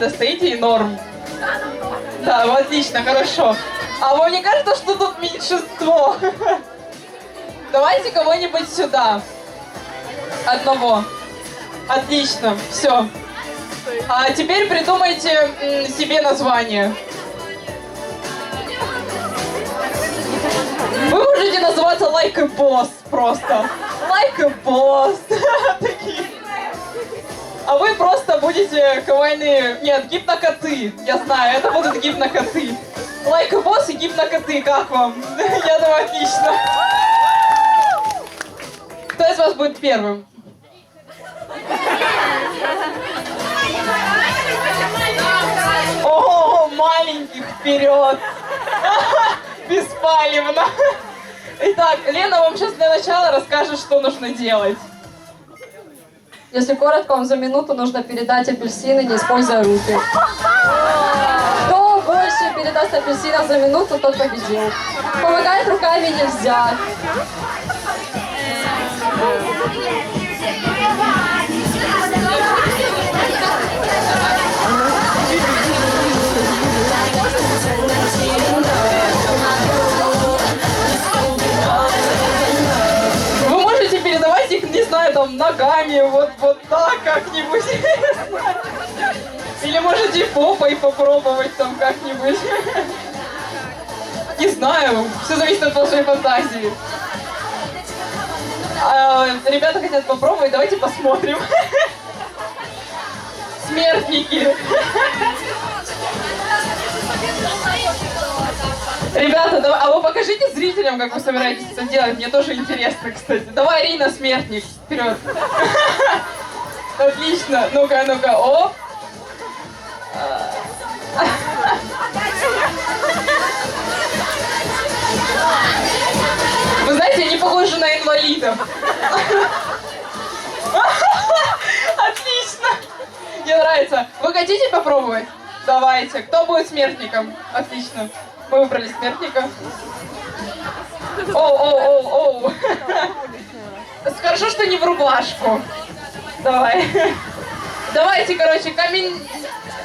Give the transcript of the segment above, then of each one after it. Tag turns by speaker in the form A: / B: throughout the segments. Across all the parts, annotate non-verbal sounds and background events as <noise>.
A: рядом стоите и норм. Да, ну, отлично, хорошо. А вам не кажется, что тут меньшинство? Давайте кого-нибудь сюда. Одного. Отлично, все. А теперь придумайте себе название. Вы можете называться Like a Boss просто. Like a Boss. Такие. А вы просто будете кавайные... Нет, гипнокоты. Я знаю, это будут гипнокоты. Like a Boss и гипнокоты. Как вам? <laughs> Я думаю, отлично. Кто из вас будет первым? О, маленьких вперед! <laughs> Беспалевно. Итак, Лена вам сейчас для начала расскажет, что нужно делать.
B: Если коротко, вам за минуту нужно передать апельсины, не используя руки. Кто больше передаст апельсинов за минуту, тот победил. Помогать руками нельзя.
A: Знаю, там, ногами, вот, вот так как-нибудь. Или можете попой попробовать там как-нибудь. Не знаю, все зависит от вашей фантазии. А, ребята хотят попробовать, давайте посмотрим. Смертники. Ребята, давай, а вы покажите зрителям, как вы собираетесь это делать. Мне тоже интересно, кстати. Давай, Рина, смертник, вперед. <laughs> Отлично. Ну-ка, ну-ка, оп. Вы знаете, они похожи на инвалидов. <laughs> Отлично. Мне нравится. Вы хотите попробовать? Давайте. Кто будет смертником? Отлично. Мы выбрали смертника. Оу, оу, оу, оу. Хорошо, что не в рубашку. Давай. Давайте, короче, камень...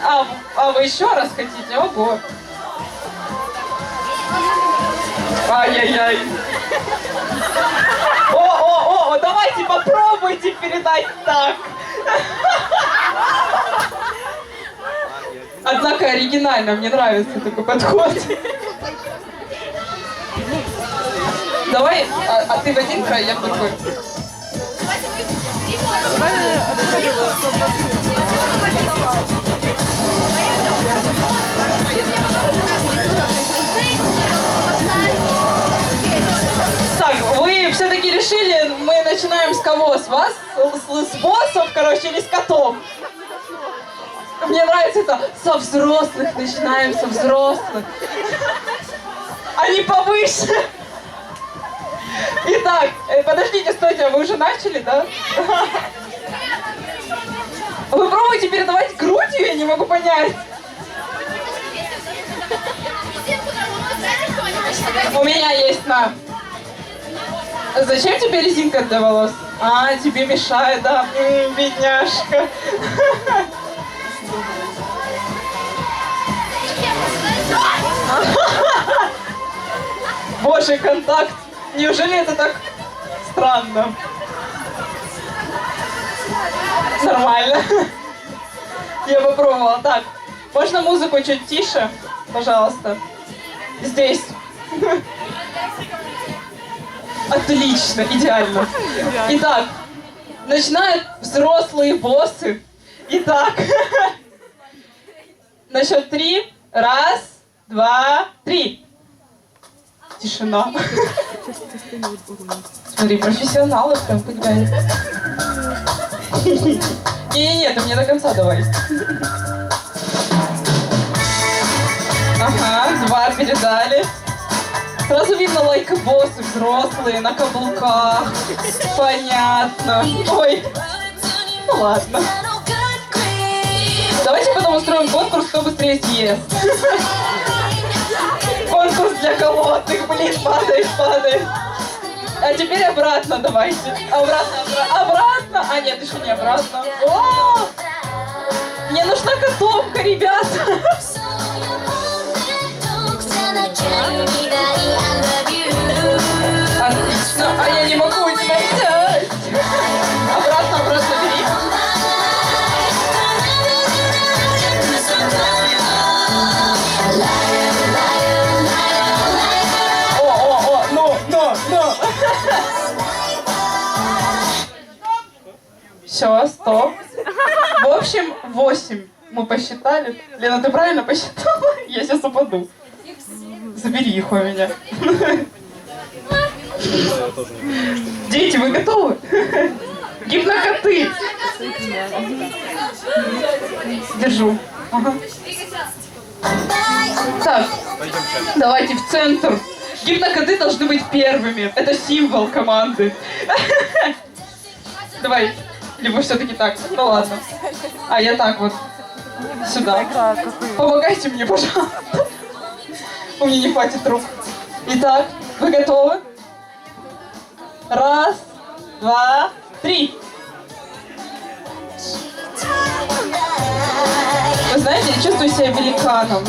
A: А, а вы еще раз хотите? Ого. Ай-яй-яй. О, о, о, давайте попробуйте передать так. Однако оригинально, мне нравится такой подход. Давай, а, а ты в один край, я в другой. Так, вы все-таки решили, мы начинаем с кого? С вас? С, с боссов, короче, или с котов? Мне нравится это со взрослых, начинаем со взрослых. Они повыше. Итак, э, подождите, стойте, вы уже начали, да? Вы пробуете передавать грудью, я не могу понять. У меня есть на. Зачем тебе резинка для волос? А, тебе мешает, да? М, бедняжка. Боже, контакт. Неужели это так странно? Нормально. Я попробовала. Так, можно музыку чуть тише? Пожалуйста. Здесь. Отлично, идеально. Итак, начинают взрослые боссы. Итак, <laughs> на счет три. Раз, два, три. Тишина. Смотри, профессионалы прям поглянь. Не-не-не, ты мне до конца давай. Ага, два передали. Сразу видно лайкобоссы взрослые, на каблуках. Понятно. Ой, ну ладно. Устроим конкурс, кто быстрее съест. Конкурс для колодных, блин, падает, падает. А теперь обратно давайте. Обратно, обратно. А нет, еще не обратно. О! Мне нужна котовка, ребят. Ну. Все, стоп. В общем, 8 мы посчитали. Лена, ты правильно посчитала? <laughs> Я сейчас упаду. Забери их у меня. Дети, вы готовы? <laughs> Гипнокоты. Держу. Ага. Так, давайте в центр. Гипнокоты должны быть первыми. Это символ команды. Давай. Либо все-таки так. Ну ладно. А я так вот. Сюда. Помогайте мне, пожалуйста. У меня не хватит рук. Итак, вы готовы? Раз, два, три. Вы знаете, я чувствую себя великаном.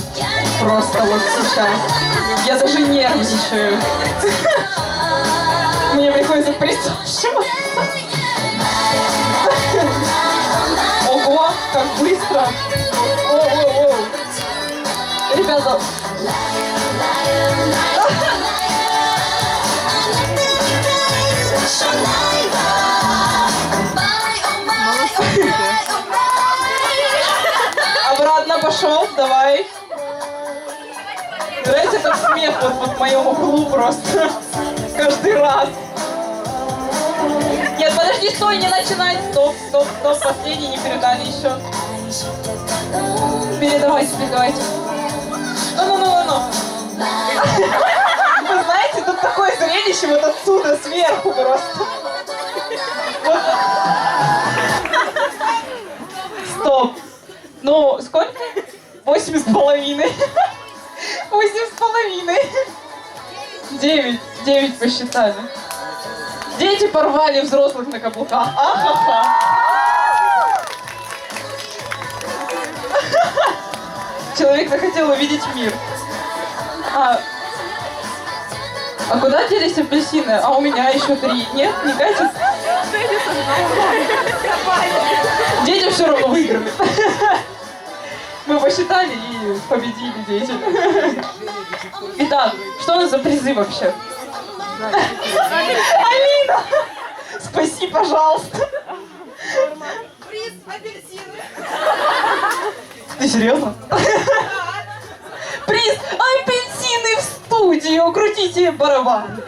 A: Просто вот сейчас. Я даже нервничаю. Мне приходится прислушиваться. Ого, как быстро. О-о-о. Ребята, обратно пошел, давай. Нравится этот смех вот, вот в моем углу просто. Каждый раз. Нет, подожди, стой, не начинай. Стоп, стоп, стоп, последний не передали еще. Передавайте, передавайте. Ну-ну-ну-ну. Вы знаете, тут такое зрелище вот отсюда, сверху просто. Вот. Стоп. Ну, сколько? Восемь с половиной. Восемь с половиной. Девять. Девять посчитали. Дети порвали взрослых на каблуках. Ахаха. Человек захотел увидеть мир. А, а куда делись апельсины? А у меня еще три. Нет, не катит? Дети все равно выиграли. Мы посчитали и победили дети. Итак, что у нас за призы вообще? Алина! Спаси, пожалуйста!
C: Приз апельсины!
A: Ты серьезно? Приз апельсины в студию! Крутите барабан!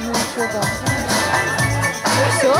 B: Ну, что там? Все?